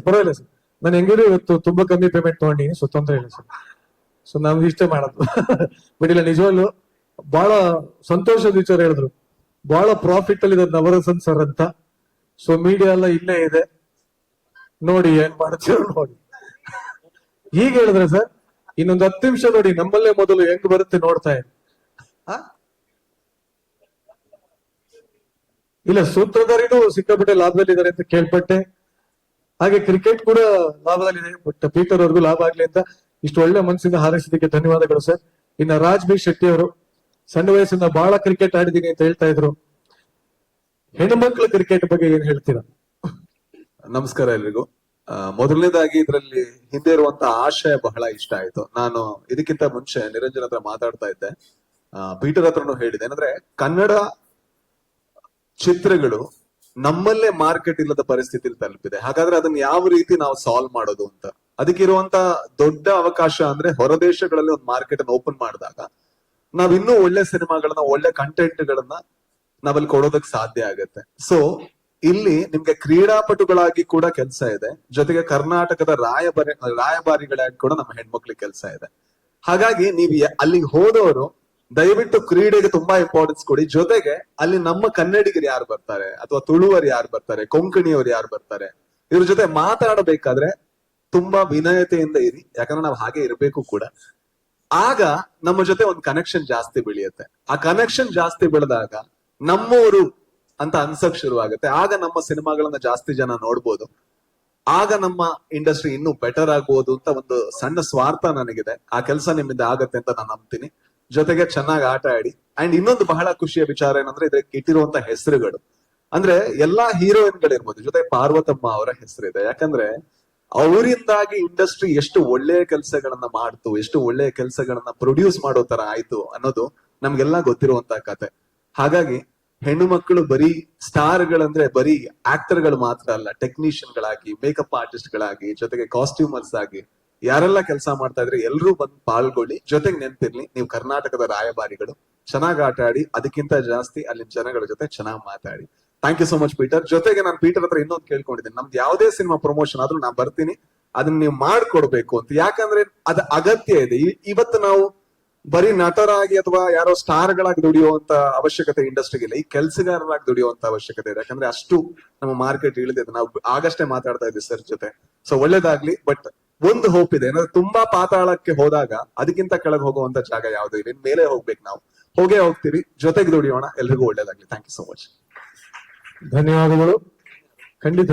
ಪರವಾಗಿಲ್ಲ ಸರ್. ನಾನು ಹೆಂಗಿದ್ರು ಇವತ್ತು ತುಂಬಾ ಕಮ್ಮಿ ಪೇಮೆಂಟ್ ತಗೊಂಡಿನಿ ಸೊ ತೊಂದರೆ ಇಲ್ಲ ಸರ್. ಸೊ ನಮ್ಗೆ ಇಷ್ಟೇ ಮಾಡೋದು. ಬಟ್ ಇಲ್ಲ, ನಿಜವಾಗ್ಲು ಬಹಳ ಸಂತೋಷದ ವಿಚಾರ ಹೇಳಿದ್ರು. ಬಹಳ ಪ್ರಾಫಿಟ್ ಅಲ್ಲಿ ಇರೋದು ನವರಸನ್ ಸರ್ ಅಂತ. ಸೊ ಮೀಡಿಯಾ ಎಲ್ಲ ಇಲ್ಲೇ ಇದೆ. ನೋಡಿ ಏನ್ ಮಾಡ್ತೀರೋ ನೋಡಿ. ಈಗ ಹೇಳಿದ್ರೆ ಸರ್, ಇನ್ನೊಂದು ಹತ್ತು ನಿಮಿಷ ನೋಡಿ, ನಮ್ಮಲ್ಲೇ ಮೊದಲು ಹೆಂಗ್ ಬರುತ್ತೆ ನೋಡ್ತಾ ಆ? ಇಲ್ಲ, ಸೂತ್ರಧಾರಿನೂ ಸಿಕ್ಕಾಪಟ್ಟೆ ಲಾಭದಲ್ಲಿದ್ದಾರೆ ಅಂತ ಕೇಳ್ಪಟ್ಟೆ. ಹಾಗೆ ಕ್ರಿಕೆಟ್ ಕೂಡ ಲಾಭದಲ್ಲಿದೆ ಬಟ್ ಪೀಟರ್ ಅವ್ರಿಗೂ ಲಾಭ ಆಗ್ಲಿ ಅಂತ ಇಷ್ಟು ಒಳ್ಳೆ ಮನಸ್ಸಿಂದ ಹಾರೈಸಿದ್ದಕ್ಕೆ ಧನ್ಯವಾದಗಳು ಸರ್ ಇನ್ನ ರಾಜ್ ಬಿ ಶೆಟ್ಟಿ ಅವರು, ಸಣ್ಣ ವಯಸ್ಸಿಂದ ಬಹಳ ಕ್ರಿಕೆಟ್ ಆಡಿದೀನಿ ಅಂತ ಹೇಳ್ತಾ ಇದ್ರು. ಹೆಣ್ಮಕ್ಳ ಕ್ರಿಕೆಟ್ ಬಗ್ಗೆ ಏನ್ ಹೇಳ್ತೀರಾ? ನಮಸ್ಕಾರ ಎಲ್ರಿಗೂ. ಮೊದಲನೇದಾಗಿ ಇದರಲ್ಲಿ ಹಿಂದೆ ಇರುವಂತ ಆಶಯ ಬಹಳ ಇಷ್ಟ ಆಯ್ತು. ನಾನು ಇದಕ್ಕಿಂತ ಮುಂಚೆ ನಿರಂಜನ್ ಹತ್ರ ಮಾತಾಡ್ತಾ ಇದ್ದೆ. ಪೀಟರ್ ಹತ್ರನು ಹೇಳಿದೆ. ಏನಂದ್ರೆ ಕನ್ನಡ ಚಿತ್ರಗಳು ನಮ್ಮಲ್ಲೇ ಮಾರ್ಕೆಟ್ ಇಲ್ಲದ ಪರಿಸ್ಥಿತಿ ತಲುಪಿದೆ. ಹಾಗಾದ್ರೆ ಅದನ್ನ ಯಾವ ರೀತಿ ನಾವು ಸಾಲ್ವ್ ಮಾಡೋದು ಅಂತ? ಅದಕ್ಕಿರುವಂತ ದೊಡ್ಡ ಅವಕಾಶ ಅಂದ್ರೆ ಹೊರದೇಶಗಳಲ್ಲಿ ಒಂದು ಮಾರ್ಕೆಟ್ ಅನ್ನು ಓಪನ್ ಮಾಡಿದಾಗ ನಾವ್ ಇನ್ನೂ ಒಳ್ಳೆ ಸಿನಿಮಾಗಳನ್ನ, ಒಳ್ಳೆ ಕಂಟೆಂಟ್ ಗಳನ್ನ ನಾವಲ್ಲಿ ಕೊಡೋದಕ್ ಸಾಧ್ಯ ಆಗತ್ತೆ. ಸೊ ಇಲ್ಲಿ ನಿಮ್ಗೆ ಕ್ರೀಡಾಪಟುಗಳಾಗಿ ಕೂಡ ಕೆಲಸ ಇದೆ. ಜೊತೆಗೆ ಕರ್ನಾಟಕದ ರಾಯಭಾರಿ ರಾಯಭಾರಿಗಳಾಗಿ ಕೂಡ ನಮ್ಮ ಹೆಣ್ಮಕ್ಳಿಗೆ ಕೆಲಸ ಇದೆ. ಹಾಗಾಗಿ ನೀವು ಅಲ್ಲಿಗೆ ಹೋದವರು ದಯವಿಟ್ಟು ಕ್ರೀಡೆಗೆ ತುಂಬಾ ಇಂಪಾರ್ಟೆನ್ಸ್ ಕೊಡಿ. ಜೊತೆಗೆ ಅಲ್ಲಿ ನಮ್ಮ ಕನ್ನಡಿಗರು ಯಾರು ಬರ್ತಾರೆ? ಅಥವಾ ತುಳುವರು ಯಾರು ಬರ್ತಾರೆ? ಕೊಂಕಣಿಯವರು ಯಾರು ಬರ್ತಾರೆ? ಇವ್ರ ಜೊತೆ ಮಾತಾಡಬೇಕಾದ್ರೆ ತುಂಬಾ ವಿನಯತೆಯಿಂದ ಇರಿ. ಯಾಕಂದ್ರೆ ನಾವು ಹಾಗೆ ಇರಬೇಕು ಕೂಡ. ಆಗ ನಮ್ಮ ಜೊತೆ ಒಂದು ಕನೆಕ್ಷನ್ ಜಾಸ್ತಿ ಬೆಳೆಯುತ್ತೆ. ಆ ಕನೆಕ್ಷನ್ ಜಾಸ್ತಿ ಬೆಳೆದಾಗ ನಮ್ಮವರು ಅಂತ ಅನ್ಸಕ್ ಶುರುವಾಗುತ್ತೆ. ಆಗ ನಮ್ಮ ಸಿನಿಮಾಗಳನ್ನ ಜಾಸ್ತಿ ಜನ ನೋಡ್ಬೋದು. ಆಗ ನಮ್ಮ ಇಂಡಸ್ಟ್ರಿ ಇನ್ನೂ ಬೆಟರ್ ಆಗ್ಬೋದು ಅಂತ ಒಂದು ಸಣ್ಣ ಸ್ವಾರ್ಥ ನನಗಿದೆ. ಆ ಕೆಲಸ ನಿಮ್ಮಿಂದ ಆಗತ್ತೆ ಅಂತ ನಾನು ನಂಬ್ತೀನಿ. ಜೊತೆಗೆ ಚೆನ್ನಾಗಿ ಆಟ ಆಡಿ ಅಂಡ್ ಇನ್ನೊಂದು ಬಹಳ ಖುಷಿಯ ವಿಚಾರ ಏನಂದ್ರೆ ಇದಕ್ಕೆ ಇಟ್ಟಿರುವಂತ ಹೆಸರುಗಳು. ಅಂದ್ರೆ ಎಲ್ಲಾ ಹೀರೋಯಿನ್ಗಳಿರ್ಬೋದು ಜೊತೆ ಪಾರ್ವತಮ್ಮ ಅವರ ಹೆಸರಿದೆ. ಯಾಕಂದ್ರೆ ಅವರಿಂದಾಗಿ ಇಂಡಸ್ಟ್ರಿ ಎಷ್ಟು ಒಳ್ಳೆಯ ಕೆಲಸಗಳನ್ನ ಮಾಡ್ತು, ಎಷ್ಟು ಒಳ್ಳೆಯ ಕೆಲಸಗಳನ್ನ ಪ್ರೊಡ್ಯೂಸ್ ಮಾಡೋ ತರ ಆಯ್ತು ಅನ್ನೋದು ನಮ್ಗೆಲ್ಲ ಗೊತ್ತಿರುವಂತ ಕತೆ. ಹಾಗಾಗಿ ಹೆಣ್ಣು ಮಕ್ಕಳು ಬರೀ ಸ್ಟಾರ್ ಗಳಂದ್ರೆ ಬರೀ ಆಕ್ಟರ್ಗಳು ಮಾತ್ರ ಅಲ್ಲ ಟೆಕ್ನಿಷಿಯನ್ ಗಳಾಗಿ ಮೇಕಪ್ ಆರ್ಟಿಸ್ಟ್ ಗಳಾಗಿ ಜೊತೆಗೆ ಕಾಸ್ಟ್ಯೂಮರ್ಸ್ ಆಗಿ ಯಾರೆಲ್ಲ ಕೆಲಸ ಮಾಡ್ತಾ ಇದ್ರೆ ಎಲ್ಲರೂ ಬಂದು ಪಾಲ್ಗೊಳ್ಳಿ. ಜೊತೆಗೆ ನೆನ್ಪಿರ್ಲಿ, ನೀವು ಕರ್ನಾಟಕದ ರಾಯಭಾರಿಗಳು. ಚೆನ್ನಾಗಿ ಆಟ ಆಡಿ, ಅದಕ್ಕಿಂತ ಜಾಸ್ತಿ ಅಲ್ಲಿ ಜನಗಳ ಜೊತೆ ಚೆನ್ನಾಗಿ ಮಾತಾಡಿ. Thank you so much Peter ಜೊತೆಗೆ ನಾನು ಪೀಟರ್ ಹತ್ರ ಇನ್ನೊಂದು ಕೇಳ್ಕೊಂಡಿದ್ದೀನಿ. ನಮ್ದು ಯಾವುದೇ ಸಿನಿಮಾ ಪ್ರಮೋಷನ್ ಆದ್ರೂ ನಾನು ಬರ್ತೀನಿ. ಅದನ್ನ ನೀವು ಮಾಡ್ಕೊಡ್ಬೇಕು ಅಂತ. ಯಾಕಂದ್ರೆ ಅದ ಅಗತ್ಯ ಇದೆ. ಇವತ್ತು ನಾವು ಬರೀ ನಟರಾಗಿ ಅಥವಾ ಯಾರೋ ಸ್ಟಾರ್ ಗಳಾಗಿ ದುಡಿಯುವಂತ ಅವಶ್ಯಕತೆ ಇಂಡಸ್ಟ್ರಿಗೆ ಇಲ್ಲ ಈ ಕೆಲಸಗಾರರಾಗಿ ದುಡಿಯುವಂತ ಅವಶ್ಯಕತೆ ಇದೆ. ಯಾಕಂದ್ರೆ ಅಷ್ಟು ನಮ್ಮ ಮಾರ್ಕೆಟ್ ಇಳಿದಿದೆ. ನಾವು ಆಗಷ್ಟೇ ಮಾತಾಡ್ತಾ ಇದ್ದೀವಿ ಸರ್ ಜೊತೆ. ಸೊ ಒಳ್ಳೇದಾಗ್ಲಿ ಬಟ್ ಒಂದು ಹೋಪ್ ಇದೆ. ಏನಂದ್ರೆ ತುಂಬಾ ಪಾತಾಳಕ್ಕೆ ಹೋದಾಗ ಅದಕ್ಕಿಂತ ಕೆಳಗೆ ಹೋಗುವಂತ ಜಾಗ ಯಾವ್ದು ಇಲ್ಲ ಮೇಲೆ ಹೋಗ್ಬೇಕು ನಾವು. ಹೋಗೇ ಹೋಗ್ತೀವಿ. ಜೊತೆಗೆ ದುಡಿಯೋಣ. ಎಲ್ರಿಗೂ ಒಳ್ಳೇದಾಗ್ಲಿ. ಥ್ಯಾಂಕ್ ಯು ಸೋ ಮಚ್ ಧನ್ಯವಾದಗಳು. ಖಂಡಿತ